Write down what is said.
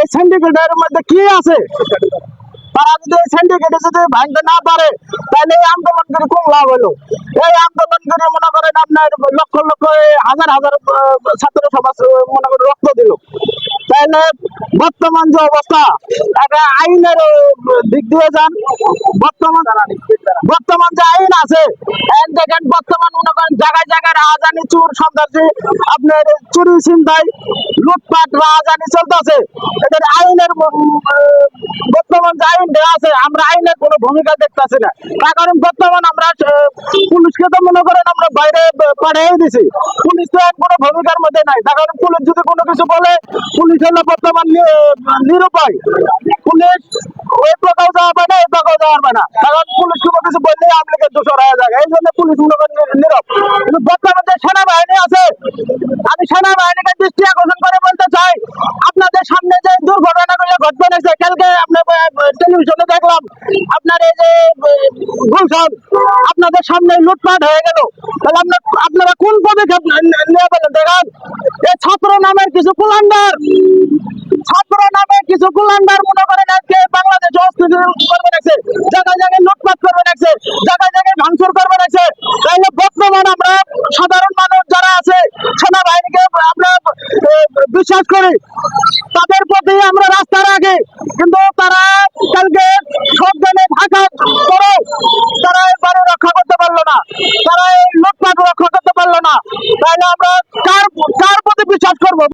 এই সিন্ডিকেটের মধ্যে কি আছে? তারা যদি এই সিন্ডিকেটে যদি ভাঙতে না পারে, তাহলে এই আন্দোলন করে কোন লাভ হলো? এই আন্দোলন করে মনে করেন আপনার লক্ষ লক্ষ হাজার হাজার ছাত্র সমাজ মনে করেন রক্ত দিল। তাহলে বর্তমান যে অবস্থা, একটা আইনের দিক দিয়ে যান, বর্তমান বর্তমান যে আইন আছে দেখেন বর্তমান মনে করেন জায়গায় জায়গায় রাজানি চুর সন্ত্রাসী, আপনার চুরি, ছিনতাই, লুটপাট রাজানি চলতেছে। এদের আইনের বর্তমান যে আইন দেওয়া আছে, আমরা আইনের কোনো ভূমিকা দেখতেছি না। তার কারণ বর্তমান আমরা পুলিশকে তো মনে করেন আমরা বাইরে পাঠিয়ে দিছি। পুলিশ তো আর কোনো ভূমিকার মধ্যে নাই। তার কারণ পুলিশ যদি কোনো কিছু বলে, পুলিশ হলো বর্তমান নিরুপায়। পুলিশ ওই প্রকাও কিছু বললেই আমলিকে দোষর হয়ে যায় এই জন্য পুলিশ নীরব। কিন্তু যে সেনাবাহিনী আছে, আমি সেনাবাহিনীকে দৃষ্টি আকর্ষণ করে বলতে চাই, আপনাদের সামনে যে দুর্ঘটনাগুলো কালকে আপনার টেলিভিশনে দেখলাম, আপনার এই যে আপনাদের সামনে লুটপাট হয়ে গেল। তাহলে আপনার, আপনারা কোন পদক্ষেপ নিয়ে পেলেন দেখেন? এই ছাত্র নামের কিছু কুলান্ডার, ছাত্র নামে কিছু কুলান্ডার মনে করেন আজকে বর্তমান আমরা সাধারণ মানুষ যারা আছে, সেনাবাহিনীকে আমরা বিশ্বাস করি। তাদের প্রতি আমরা রাস্তা রাখি কিন্তু তারা কালকে